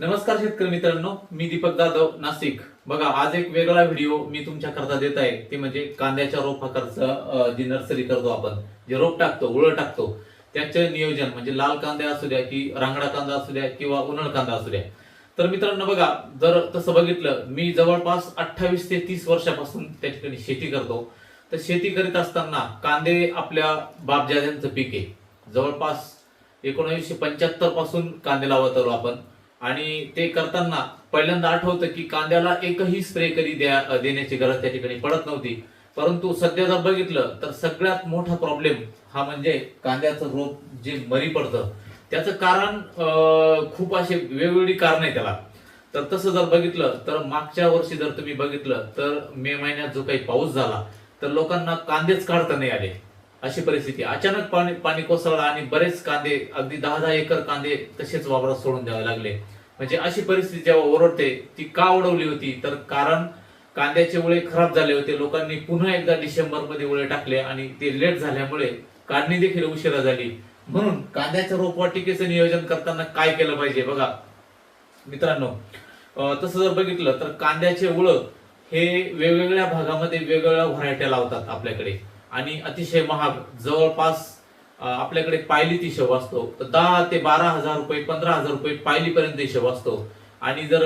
नमस्कार शेतकरी मित्रांनो मी दीपक जाधव नाशिक. बघा आज एक वेगळा व्हिडिओ मी तुमच्या करता देत आहे. ते म्हणजे कांद्याच्या रोपाकरचं जी नर्सरी करतो आपण जे रोप टाकतो उळ टाकतो त्याचे नियोजन म्हणजे लाल कांदे असू द्या की रांगडा कांदा असू द्या किंवा उन्हाळ कांदा असू द्या. तर मित्रांनो बघा जर तसं बघितलं मी जवळपास अठ्ठावीस ते तीस वर्षापासून त्या ठिकाणी शेती करतो. तर शेती करीत असताना कांदे आपल्या बापजाद्यांचं पीक आहे. जवळपास एकोणविशे पंच्याहत्तरपासून कांदे लावत आलो आपण. आणि ते करताना पहिल्यांदा आठवतं की कांद्याला एकही स्प्रे कधी द्या देण्याची गरज त्या ठिकाणी पडत नव्हती. परंतु सध्या जर बघितलं तर सगळ्यात मोठा प्रॉब्लेम हा म्हणजे कांद्याचं रोप जे मरी पडतं. त्याचं कारण खूप असे वेगवेगळी कारण आहे त्याला. तर तसं जर बघितलं तर मागच्या वर्षी जर तुम्ही बघितलं तर मे महिन्यात जो काही पाऊस झाला तर लोकांना कांदेच काढता नाही आले. अशी परिस्थिती. अचानक पाणी पाणी कोसळलं आणि बरेच कांदे अगदी दहा दहा एकर कांदे तसेच वावरात सोडून द्यावे लागले. म्हणजे अशी परिस्थिती जेव्हा ओरडते ती का ओढवली होती? तर कारण कांद्याचे उळे खराब झाले होते. लोकांनी पुन्हा एकदा डिसेंबरमध्ये उळे टाकले आणि ते लेट झाल्यामुळे काढणी देखील उशिरा झाली. म्हणून कांद्याच्या रोपवाटिकेचं नियोजन करताना काय केलं पाहिजे? बघा मित्रांनो तसं जर बघितलं तर कांद्याचे उळ हे वेगवेगळ्या भागामध्ये वेगवेगळ्या व्हरायट्या लावतात आपल्याकडे. आणि अतिशय महाग. जवळपास आपल्याकडे पायली हिशोब असतो. तर दहा ते बारा हजार रुपये पंधरा हजार रुपये पायलीपर्यंत हिशोब असतो. आणि जर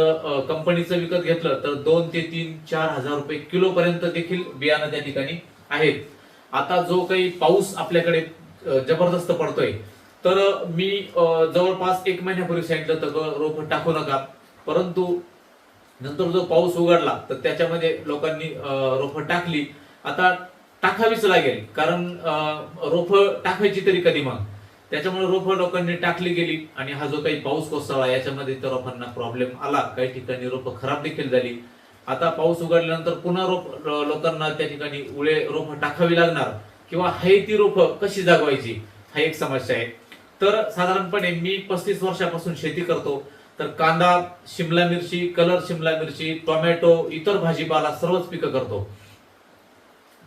कंपनीचं विकत घेतलं तर दोन ते तीन चार हजार रुपये किलो पर्यंत देखील बियाणं त्या ठिकाणी आहेत. आता जो काही पाऊस आपल्याकडे जबरदस्त पडतोय तर मी जवळपास एक महिन्यापूर्वी सांगितलं तर रोप टाकू नका. परंतु नंतर जो पाऊस उघडला तर त्याच्यामध्ये लोकांनी रोप टाकली. आता टाकावीच लागेल. कारण रोप टाकायची तरी कधी मग? त्याच्यामुळे रोप लोकांनी टाकली गेली आणि हा जो काही पाऊस कोसळला याच्यामध्ये त्या रोपांना प्रॉब्लेम आला. काही ठिकाणी रोप खराब देखील झाली. आता पाऊस उघडल्यानंतर पुन्हा रोप लोकांना त्या ठिकाणी उळे रोप टाकावी लागणार. किंवा हाय ती रोप कशी जागवायची? हा एक समस्या आहे. तर साधारणपणे मी पस्तीस वर्षापासून शेती करतो. तर कांदा शिमला मिरची कलर शिमला मिरची टोमॅटो इतर भाजीपाला सर्वच पिकं करतो.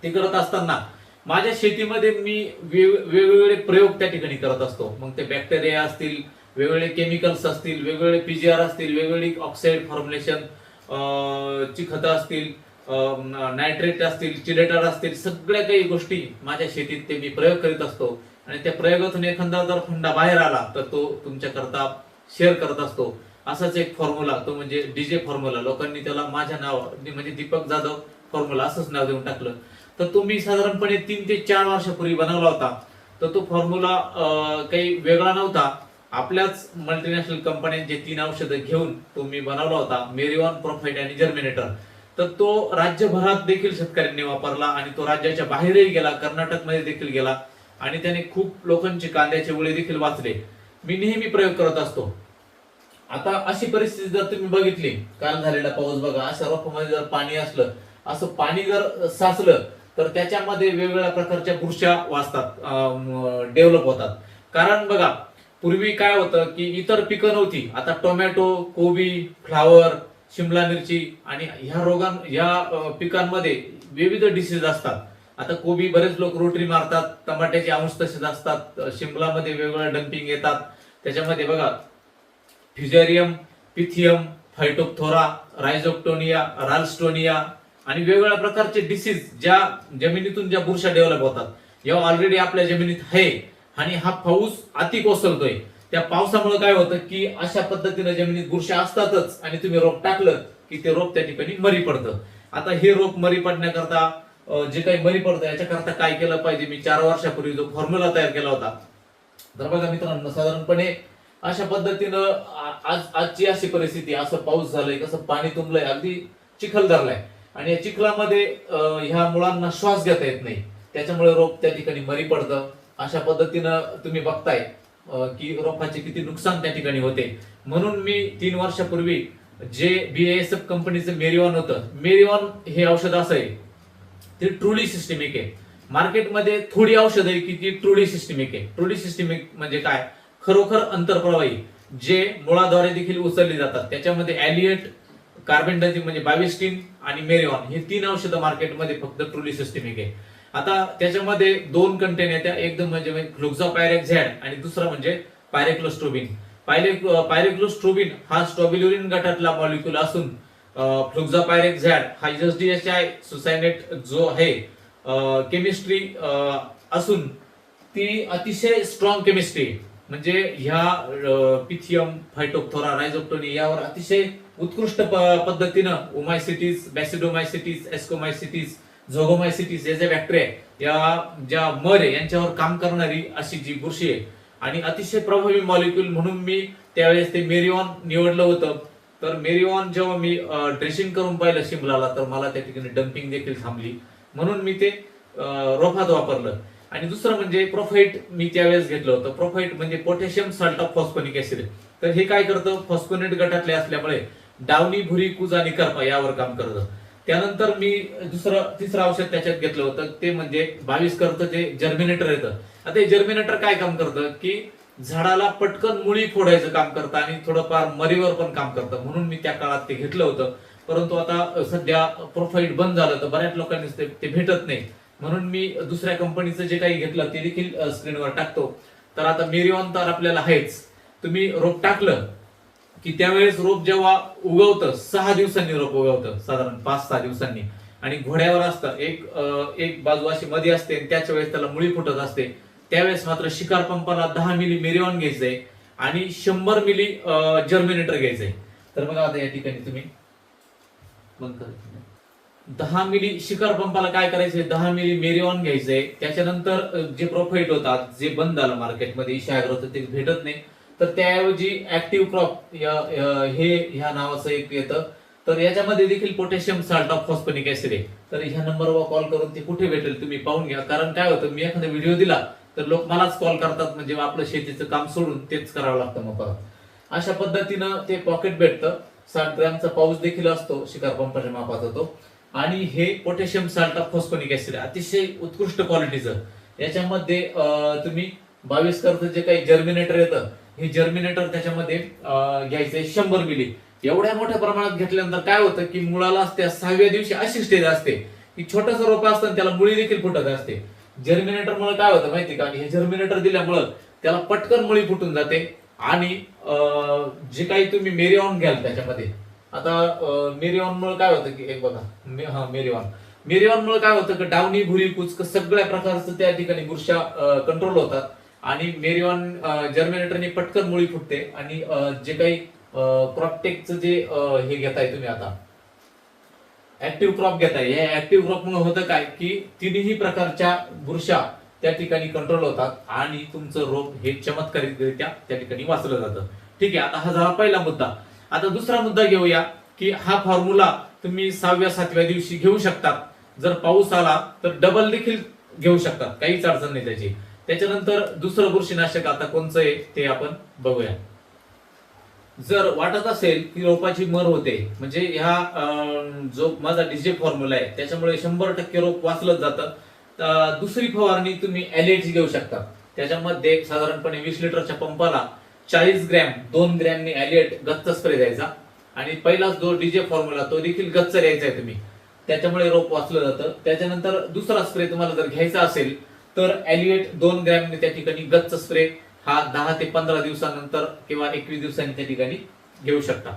ते करत असताना माझ्या शेतीमध्ये मी वेगवेगळे प्रयोग त्या ठिकाणी करत असतो. मग ते बॅक्टेरिया असतील वेगवेगळे केमिकल्स असतील वेगवेगळे पीजीआर असतील वेगवेगळी ऑक्साईड फॉर्म्युलेशन ची खतं असतील नायट्रेट असतील चिरेटर असतील सगळ्या काही गोष्टी माझ्या शेतीत ते मी प्रयोग करीत असतो. आणि त्या प्रयोगातून एखादा जर फंडा बाहेर आला तर तो तुमच्याकरता शेअर करत असतो. असाच एक फॉर्म्युला तो म्हणजे डीजे फॉर्म्युला लोकांनी त्याला माझ्या नावावर म्हणजे दीपक जाधव फॉर्म्युला असंच नाव देऊन टाकलं. तर तो मी साधारणपणे तीन ते चार वर्षापूर्वी बनवला होता. तर तो फॉर्म्युला काही वेगळा नव्हता. आपल्याच मल्टीनॅशनल कंपन्यांचे तीन औषधं घेऊन तो मी बनवला होता मेरिवॉन प्रोफाईट आणि जर्मिनेटर तर तो राज्यभरात देखील शेतकऱ्यांनी वापरला आणि तो राज्याच्या बाहेरही गेला कर्नाटकमध्ये देखील गेला आणि त्याने खूप लोकांचे कांद्याचे उळे देखील वाचले. मी नेहमी प्रयोग करत असतो. आता अशी परिस्थिती जर तुम्ही बघितली काल झालेला पाऊस बघा अशा रोपामध्ये जर पाणी असलं असं पाणी जर साचलं तर त्याच्यामध्ये वेगवेगळ्या प्रकारच्या बुरशा वाचतात डेव्हलप होतात. कारण बघा पूर्वी काय होतं की इतर पिकं नव्हती. आता टोमॅटो कोबी फ्लावर शिमला मिरची आणि ह्या रोगां ह्या पिकांमध्ये विविध डिसीज असतात. आता कोबी बरेच लोक रोटरी मारतात टमाट्याचे अंश तसेच असतात शिमलामध्ये वेगवेगळ्या डम्पिंग येतात. त्याच्यामध्ये बघा फ्युजेरियम पिथियम फायटोप्थोरा रायझोक्टोनिया राल्स्टोनिया आणि वेगवेगळ्या प्रकारचे डिसीज ज्या जमिनीतून ज्या बुरशा डेव्हलप होतात या ऑलरेडी आपल्या जमिनीत आहे आणि हा पाऊस अति कोसळतोय. त्या पावसामुळे काय होतं की अशा पद्धतीनं जमिनीत बुरशा असतातच आणि तुम्ही रोप टाकलं की ते रोप त्या ठिकाणी मरी पडतं. आता हे रोप मरी पडण्याकरता जे काही मरी पडतं याच्याकरता काय केलं पाहिजे? मी चार वर्षापूर्वी जो फॉर्म्युला तयार केला होता. तर बघा मित्रांनो साधारणपणे अशा पद्धतीनं आज आजची अशी परिस्थिती असं पाऊस झालंय कसं पाणी तुंबलंय अगदी चिखल धरलाय. आणि या चिखलामध्ये ह्या मुळांना श्वास घेता येत नाही. त्याच्यामुळे रोप त्या ठिकाणी मरी पडतं. अशा पद्धतीनं तुम्ही बघताय की रोपाचे किती नुकसान त्या ठिकाणी होते. म्हणून मी तीन वर्षापूर्वी जे बी एस एफ कंपनीचं मेरिऑन होतं मेरिऑन हे औषध असं आहे. ते ट्रुली सिस्टमिक आहे. मार्केटमध्ये थोडी औषध आहे की ती ट्रुली सिस्टमिक आहे. ट्रुली सिस्टमिक म्हणजे काय? खरोखर अंतरप्रवाही जे मुळाद्वारे देखील उचलली जातात. त्याच्यामध्ये ॲलिएट कार्बेंडाझिम म्हणजे बाविस्टीन आणि मेरिऑन हे तीन औषधं मार्केटमध्ये फक्त ट्रुली सिस्टमिक आहे. आता त्याच्यामध्ये दोन कंटेन येत्या एकदम म्हणजे फ्लुक्झापायरेक झॅड आणि दुसरा म्हणजे पायरेक्लोस्ट्रोबिन पायरेक्लोस्ट्रोबिन हा स्ट्रॉबिल्युरिन गटातला मॉलिक्युल असून फ्लुक्झापायरेक झॅड हा एस डी आय सुसायनेट जो आहे केमिस्ट्री असून ती अतिशय स्ट्रॉंग केमिस्ट्री म्हणजे ह्या पिथियम फायटोप्थोरा रायझोप्टोनी यावर अतिशय उत्कृष्ट पद्धतीनं ओमायसिटीज बॅसिडोमायसिटीज एस्कोमायसिटीज झोगोमायसिटीज या ज्या बॅक्टेरिया या ज्या मर आहे यांच्यावर काम करणारी अशी जी बुरशी आहे. आणि अतिशय प्रभावी मॉलिक्यूल म्हणून मी त्यावेळेस ते मेरिऑन निवडलं होतं. तर मेरिऑन जेव्हा मी ड्रेसिंग करून पाहिलं शिमलाला तर मला त्या ठिकाणी डम्पिंग देखील थांबली. म्हणून मी ते रोफात रोपात वापरलं. आणि दुसरं म्हणजे प्रोफाईट मी त्यावेळेस घेतलं होतं. प्रोफाईट म्हणजे potassium salt of phosphonic acid तर हे काय करतं? फॉस्फोनेट गटातले असल्यामुळे डावणी भुरी कुज आणि करपा यावर काम करतं. त्यानंतर मी दुसरं तिसरं औषध त्याच्यात घेतलं होतं. ते म्हणजे बावीस करतं ते जर्मिनेटर येतं. आता हे जर्मिनेटर काय काम करतं? की झाडाला पटकन मुळी फोडायचं काम करतं आणि थोडंफार मरीवर पण काम करतं. म्हणून मी त्या काळात ते घेतलं होतं. परंतु आता सध्या प्रोफाईट बंद झालं तर बऱ्याच लोकांनी ते भेटत नाही. म्हणून मी दुसऱ्या कंपनीचं जे काही घेतलं ते देखील स्क्रीनवर टाकतो. तर आता मेरिऑन तर आपल्याला आहेच. तुम्ही रोप टाकलं की त्यावेळेस रोप जेव्हा उगवतं सहा दिवसांनी रोप उगवतं साधारण पाच सहा दिवसांनी. आणि घोड्यावर असतं एक एक बाजू अशी मध्ये असते आणि त्याच्या वेळेस त्याला मुळी फुटत असते. त्यावेळेस मात्र शिकार पंपाला दहा मिली मेरिऑन घ्यायचंय आणि शंभर मिली जर्मिनेटर घ्यायचंय. तर बघा आता या ठिकाणी तुम्ही. बंद दहा मिली शिखर पंपाला काय करायचंय? दहा मिली मेरिऑन घ्यायचंय. त्याच्यानंतर जे प्रॉफिट होतात जे बंद झालं मार्केटमध्ये ईशाग्र होतं ते भेटत नाही. तर त्याऐवजी ऍक्टिव्ह क्रॉप हे ह्या नावाचं एक येतं. तर याच्यामध्ये देखील potassium salt of phosphonic acid आहे. तर ह्या नंबरवर कॉल करून ते कुठे भेटेल तुम्ही पाहून घ्या. कारण काय होतं मी एखादा व्हिडिओ दिला तर लोक मलाच कॉल करतात म्हणजे आपलं शेतीचं काम सोडून तेच करावं लागतं मग परत. अशा पद्धतीनं ते पॉकेट भेटतं. साठ ग्रॅमचा पाऊस देखील असतो शिकार पंपाच्या मापाचा तो आणि हे potassium salt of phosphonic acid अतिशय उत्कृष्ट क्वालिटीचं याच्यामध्ये तुम्ही बावीस करतं जे काही जर्मिनेटर येतं हे जर्मिनेटर त्याच्यामध्ये घ्यायचंय शंभर मिली एवढ्या मोठ्या प्रमाणात घेतल्यानंतर काय होतं की मुळाला त्या सहाव्या दिवशी अशी स्टेज असते की छोटस रोप असतं आणि त्याला मुळी देखील फुटत असते. जर्मिनेटर मुळे काय होतं माहिती का? हे जर्मिनेटर दिल्यामुळं त्याला पटकन मुळी फुटून जाते आणि जे काही तुम्ही मेरिऑन घ्याल त्याच्यामध्ये आता मेरिऑनमुळे काय होतं की एक बघा. हा मेरिऑन. मेरिऑनमुळे काय होतं की डावणी भुरी कुचक सगळ्या प्रकारचं त्या ठिकाणी बुरशा कंट्रोल होतात. आणि मेरिऑन जर्मिनेटरने पटकन मुळी फुटते आणि जे काही क्रॉपटेकचं जे हे घेताय तुम्ही आता. ऍक्टिव्ह क्रॉप घेताय. या ऍक्टिव्ह क्रॉप मुळे होतं काय की तिन्ही प्रकारच्या बुरशा त्या ठिकाणी कंट्रोल होतात आणि तुमचं रोप हे चमत्कारिकरित्या त्या ठिकाणी वाचलं जातं. ठीक आहे आता हा झाला पहिला मुद्दा. आता दुसरा मुद्दा घेऊया की हा फॉर्म्युला तुम्ही सहाव्या सातव्या दिवशी घेऊ शकतात. जर पाऊस आला तर डबल देखील घेऊ शकतात. काहीच अडचण नाही त्याची. त्याच्यानंतर दुसरं बुरशीनाशक आता कोणचं आहे ते आपण बघूया. जर वाटत असेल की रोपाची मर होते म्हणजे ह्या जो माझा डीजे फॉर्म्युला आहे त्याच्यामुळे शंभर टक्के रोप वाचलं जातं. तर दुसरी फवारणी तुम्ही एलएची घेऊ शकता. त्याच्यामध्ये साधारणपणे वीस लिटरच्या पंपाला चाळीस ग्रॅम दोन ग्रॅमनी एलिएट गच्च स्प्रे द्यायचा. आणि पहिलाच जो डीजे फॉर्म्युला तो देखील गच्च द्यायचा आहे तुम्ही. त्याच्यामुळे रोप वाचलं जातं. त्याच्यानंतर दुसरा स्प्रे तुम्हाला जर घ्यायचा असेल तर एलिएट दोन ग्रॅमने त्या ठिकाणी गच्च स्प्रे हा दहा ते पंधरा दिवसानंतर किंवा एकवीस दिवसांनी त्या ठिकाणी घेऊ शकता.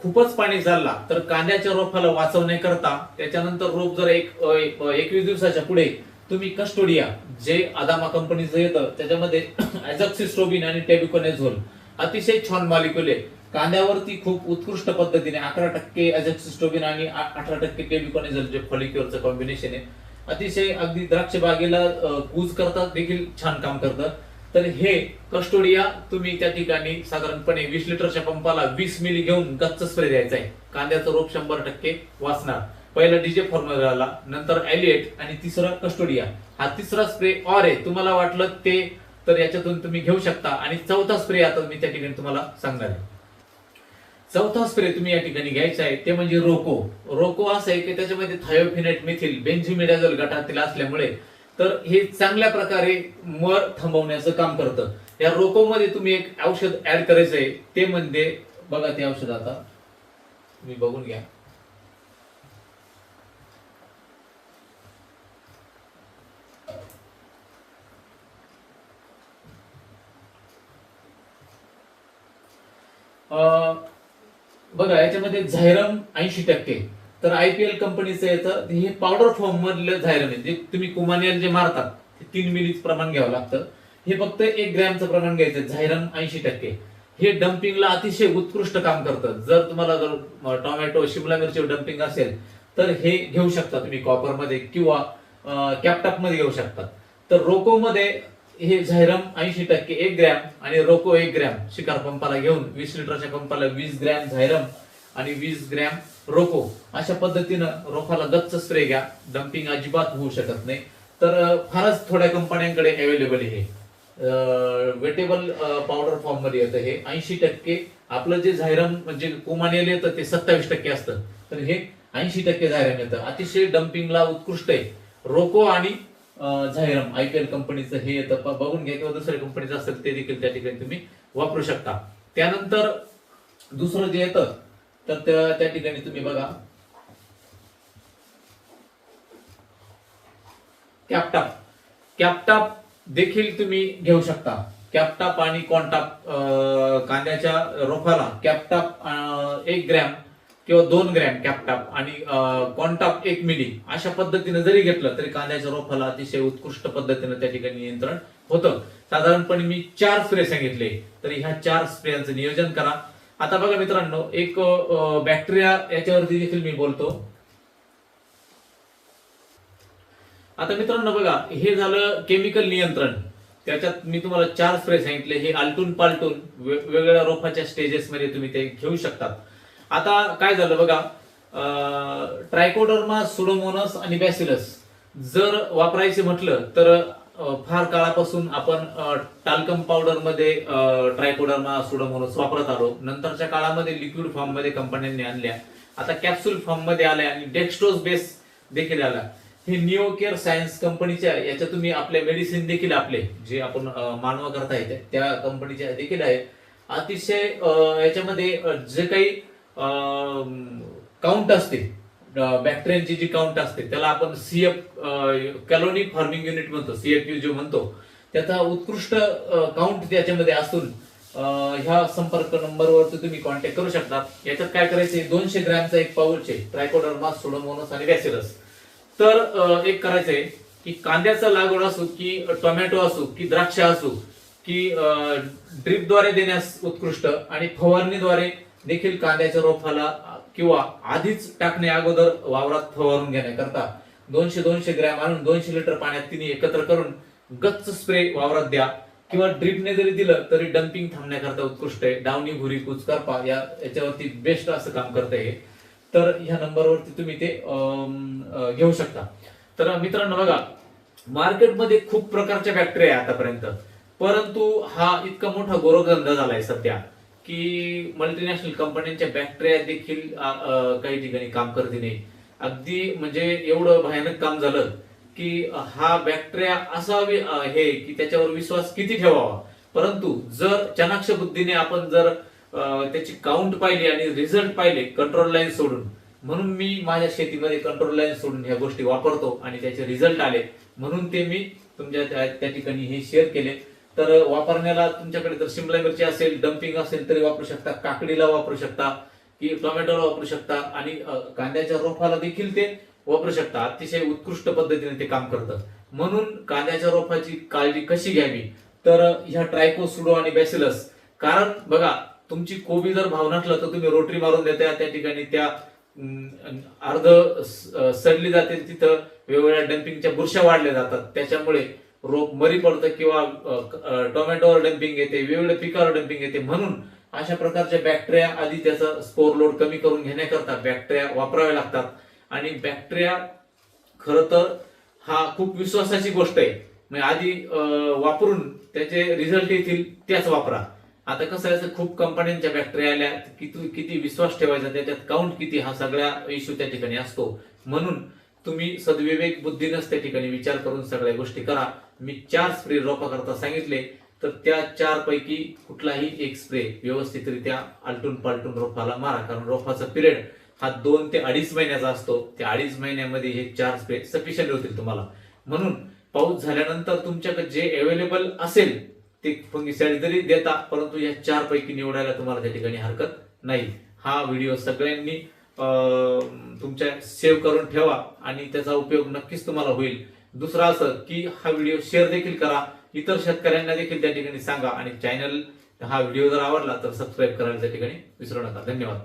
खूपच पाणी झाला तर कांद्याच्या रोपाला वाचवण्याकरता त्याच्यानंतर रोप जर एक एकवीस दिवसाच्या पुढे तुम्ही कस्टोडिया जे अदामा कंपनीचं येतं त्याच्यामध्ये ऍझॉक्सिस्ट्रोबिन आणि टेबिकोनेझोल अतिशय छान मॉलिक्युल आहे. कांद्यावरती खूप उत्कृष्ट पद्धतीने अकरा टक्के ऍझॉक्सिस्ट्रोबिन आणि अठरा टक्के टेबिकोनेझोल जे फॉलिक्युअरचं कॉम्बिनेशन आहे अतिशय अगदी द्राक्ष बागेला कूज करता देखील छान काम करतात. तर हे कस्टोडिया तुम्ही त्या ठिकाणी साधारणपणे वीस लिटरच्या पंपाला वीस मिली घेऊन गच्च स्प्रे द्यायचा आहे. कांद्याचं रोप शंभर टक्के वाचणार. पहिला डीजे फॉर्म्युला नंतर एलिएट आणि तिसरा कस्टोडिया हा तिसरा स्प्रे ऑर आहे. तुम्हाला वाटलं ते तर याच्यातून तुम्ही घेऊ शकता. आणि चौथा स्प्रे आता मी त्या ठिकाणी तुम्हाला सांगणार आहे. चौथा स्प्रे तुम्ही या ठिकाणी घ्यायचा आहे ते म्हणजे रोको रोको असं आहे की त्याच्यामध्ये थायोफिनेट मिथिल बेन्झिमिडाझोल गटातील असल्यामुळे. तर हे चांगल्या प्रकारे मर थांबवण्याचं काम करतं. या रोकोमध्ये तुम्ही एक औषध ऍड करायचं आहे ते म्हणजे बघा ते औषध आता. तुम्ही बघून घ्या. बघा याच्यामध्ये झायरम ऐंशी टक्के. तर आयपीएल कंपनीचं याचं हे पावडर फॉर्म मधलं झायरम आहे. जे तुम्ही कुमानियल जे मारतात ते तीन मिलीच प्रमाण घ्यावं लागतं. हे फक्त एक ग्रॅमचं प्रमाण घ्यायचं झायरम ऐंशी टक्के. हे डम्पिंगला अतिशय उत्कृष्ट काम करतं. जर तुम्हाला जर टोमॅटो शिमला मिरची डम्पिंग असेल तर हे घेऊ शकता तुम्ही कॉपरमध्ये किंवा कॅपटॉपमध्ये घेऊ शकता. तर रोको मध्ये हे झायरम ऐंशी टक्के एक ग्रॅम आणि रोको एक ग्रॅम शिकार पंपाला घेऊन वीस लिटरच्या पंपाला वीस ग्रॅम झायरम आणि वीस ग्रॅम रोको. अशा पद्धतीनं रोखाला गच्च स्प्रे घ्या. डम्पिंग अजिबात होऊ शकत नाही. तर फारच थोड्या कंपन्यांकडे अवेलेबल आहे वेटेबल पावडर फॉर्ममध्ये येतं हे. ऐंशी टक्के आपलं जे झायरम म्हणजे कुमानेल येतं ते सत्तावीस टक्के असतं. तर हे ऐंशी टक्के झायरम येतं. अतिशय डम्पिंगला उत्कृष्ट आहे. रोको आणि अं, झायरम आयपीएल कंपनीचं हे येतं. बघून घ्या किंवा दुसऱ्या कंपनीचं असेल ते देखील त्या ठिकाणी तुम्ही वापरू शकता. त्यानंतर दुसरं जे येतं तर त्या ठिकाणी तुम्ही बघा. कॅपटॉप कॅपटॉप देखील तुम्ही घेऊ शकता. कॅपटॉप आणि कॉन्टाप कांद्याच्या रोपाला कॅपटॉप एक ग्रॅम किंवा दोन ग्रॅम कॅपटॉप आणि कॉन्टाप एक मिली अशा पद्धतीने जरी घेतलं तरी कांद्याच्या रोपाला अतिशय उत्कृष्ट पद्धतीने त्या ठिकाणी नियंत्रण होतं. साधारणपणे मी चार स्प्रे सांगितले तर ह्या चार स्प्रेयांचं नियोजन करा. आता बघा मित्रांनो एक बॅक्टेरिया याच्यावरती देखील मी बोलतो. आता मित्रांनो बघा हे झालं केमिकल नियंत्रण. त्याच्यात मी तुम्हाला चार स्प्रे सांगितले हे आलटून पालटून वेगवेगळ्या रोपाच्या स्टेजेस मध्ये तुम्ही ते घेऊ शकतात. आता काय झालं बघा ट्रायकोडर्मा सुडोमोनस आणि बॅसिलस जर वापरायचे म्हटलं तर फार काळापासून आपण टाल्कम पावडरमध्ये ट्रायकोडर्मा सुडोमोनस वापरत आलो. नंतरच्या काळामध्ये लिक्विड फॉर्ममध्ये कंपन्यांनी आणल्या. आता कॅप्सूल फॉर्ममध्ये आल्या आणि डेक्स्ट्रोज बेस देखील आला. हे निओ केअर सायन्स कंपनीच्या याच्या तुम्ही आपले मेडिसिन देखील आपले जे आपण मानवा करता येते त्या कंपनीच्या देखील आहे. अतिशय याच्यामध्ये जे काही काउंट असते बॅक्टेरियांची जी काउंट असते त्याला आपण सीएफ कॅलोनी फार्मिंग युनिट म्हणतो सीएफयू जो म्हणतो. त्याचा उत्कृष्ट काउंट त्याच्यामध्ये असून ह्या संपर्क नंबरवरती तुम्ही कॉन्टॅक्ट करू शकता. याच्यात काय करायचंय दोनशे ग्रॅमचा एक पाऊलचे ट्रायकोडर्मास सोडोमोनस आणि वॅसिलस तर एक करायचंय की कांद्याचा लागवड असो की टोमॅटो असो की द्राक्ष असो की ड्रिपद्वारे देण्यास उत्कृष्ट आणि फवारणीद्वारे देखील कांद्याच्या रोपाला किंवा आधीच टाकणे अगोदर वावरात फवारून घेण्याकरता दोनशे दोनशे ग्रॅम आणून दोनशे लिटर पाण्यात तिने एकत्र करून गच्च स्प्रे वावरात द्या किंवा ड्रिपने जरी दिलं तरी डम्पिंग थांबण्याकरता उत्कृष्ट आहे. डावणी भुरी कुचकारपा या याच्यावरती बेस्ट असं काम करत आहे तर ह्या नंबरवरती तुम्ही ते घेऊ शकता. तर मित्रांनो बघा मार्केटमध्ये खूप प्रकारच्या फॅक्टरी आहे आतापर्यंत. परंतु हा इतका मोठा गोरगंध झालाय सध्या. की मल्टीनॅशनल कंपन्यांच्या बॅक्टेरिया देखील काही ठिकाणी काम करते नाही. अगदी म्हणजे एवढं भयानक काम झालं की हा बॅक्टेरिया असा हे की त्याच्यावर विश्वास किती ठेवावा? परंतु जर चनाक्ष बुद्धीने आपण जर त्याची काउंट पाहिली आणि रिझल्ट पाहिले कंट्रोल लाईन सोडून म्हणून मी माझ्या शेतीमध्ये कंट्रोल लाईन सोडून ह्या गोष्टी वापरतो आणि त्याचे रिझल्ट आले म्हणून ते मी तुमच्या त्या त्या ठिकाणी हे शेअर केले. तर वापरण्याला तुमच्याकडे जर शिमला मिरची असेल डम्पिंग असेल तरी वापरू शकता. काकडीला वापरू शकता. की टोमॅटोला वापरू शकता. आणि कांद्याच्या रोपाला देखील ते वापरू शकता. अतिशय उत्कृष्ट पद्धतीने ते काम करतं. म्हणून कांद्याच्या रोपाची काळजी कशी घ्यावी? तर ह्या ट्रायको सुडो आणि बॅसिलस. कारण बघा तुमची कोबी जर भाव नसलं तर तुम्ही रोटरी मारून देता. त्या ठिकाणी त्या अर्ध सडली जाते. तिथं वेगवेगळ्या डम्पिंगच्या बुरशा वाढल्या जातात. त्याच्यामुळे रोप मरी पडतं किंवा टोमॅटोवर डम्पिंग येते वेगवेगळ्या पिकावर डम्पिंग येते म्हणून अशा प्रकारच्या बॅक्टेरिया आधी त्याचा स्कोर लोड कमी करून घेण्याकरता बॅक्टेरिया वापराव्या लागतात. आणि बॅक्टेरिया खर तर हा खूप विश्वासाची गोष्ट आहे. म्हणजे आधी वापरून त्याचे रिझल्ट येतील त्याच वापरा. आता कसं आहे खूप कंपन्यांच्या बॅक्टेरिया आल्या किती किती विश्वास ठेवायचा त्याच्यात काउंट किती हा सगळ्या इश्यू त्या ठिकाणी असतो. म्हणून तुम्ही सद्विवेक बुद्धीनंच त्या ठिकाणी विचार करून सगळ्या गोष्टी करा. मी चार स्प्रे रोपाकरता सांगितले तर त्या चार पैकी कुठलाही एक स्प्रे व्यवस्थितरित्या आलटून पालटून रोपाला मारा. कारण रोपाचा पिरियड हा दोन ते अडीच महिन्याचा असतो. त्या अडीच महिन्यामध्ये हे चार स्प्रे सफिशियंट होतील तुम्हाला. म्हणून पाऊस झाल्यानंतर तुमच्याकडे जे अवेलेबल असेल ते फंगिसाइड जरी देता परंतु या चार पैकी निवडायला तुम्हाला त्या ठिकाणी हरकत नाही. हा व्हिडिओ सगळ्यांनी तुमच्या सेव्ह करून ठेवा आणि त्याचा उपयोग नक्कीच तुम्हाला होईल. दुसरं असं की हा व्हिडिओ शेअर देखील करा. इतर शेतकऱ्यांना देखील त्या ठिकाणी सांगा. आणि चॅनल हा व्हिडिओ जर आवडला तर सबस्क्राईब करायला त्या ठिकाणी विसरू नका. धन्यवाद.